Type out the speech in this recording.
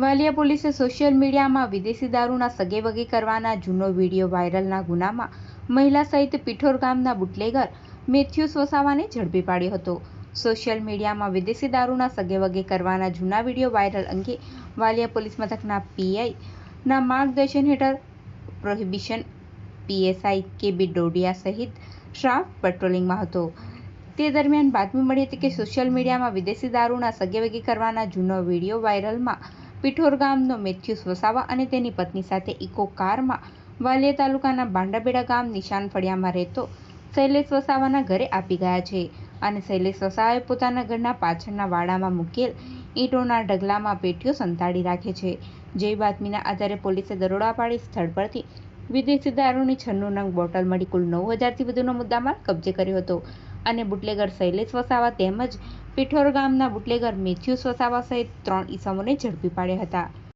વાલિયા પોલીસે સોશિયલ મીડિયામાં વિદેશી દારૂના સગેવગે કરવાના જૂનો વીડિયો વાયરલના ગુનામાં મહિલા સહિત પીઠોર ગામના બુટલેગર મેથ્યુસ વસાવાને ઝડપી પાડ્યો હતો. સોશિયલ મીડિયામાં વિદેશી દારૂના સગેવગે કરવાના જૂના વીડિયો વાયરલ અંગે વાલિયા પોલીસ મથકના પીઆઈ ના માર્ગદર્શન હેઠળ પ્રોહિબિશન પીએસઆઈ કેબી ડોડિયા સહિત સ્ટાફ પેટ્રોલિંગમાં હતો. તે દરમિયાન બાતમી મળી હતી કે સોશિયલ મીડિયામાં વિદેશી દારૂના સગેવગી કરવાના જૂનો વીડિયો વાયરલમાં પિઠોર ગામનો મેથ્યુસ વસાવા અને તેની પત્ની સાથે ઇકો કારમાં વાલિયા તાલુકાના બાંડાબેડા ગામ નિશાન ફળિયામાં રહેતો શૈલેષ વસાવાના ઘરે આપી ગયા છે અને શૈલેષ વસાવાએ પોતાના ઘરના પાછળના વાડામાં મૂકેલ ઈંટોના ઢગલામાં પેટીઓ સંતાડી રાખે છે. જે બાતમીના આધારે પોલીસે દરોડા પાડી સ્થળ પરથી વિદેશી દારૂની છન્નું નંગ બોટલ મળી કુલ નવ હજારથી વધુનો મુદ્દામાલ કબજે કર્યો હતો. અને બુટલેગર શૈલેષ વસાવા તેમજ પીઠોર ગામના બુટલેગર મેથ્યુસ વસાવા સહિત ત્રણ ઈસમોને ઝડપી પાડ્યા હતા.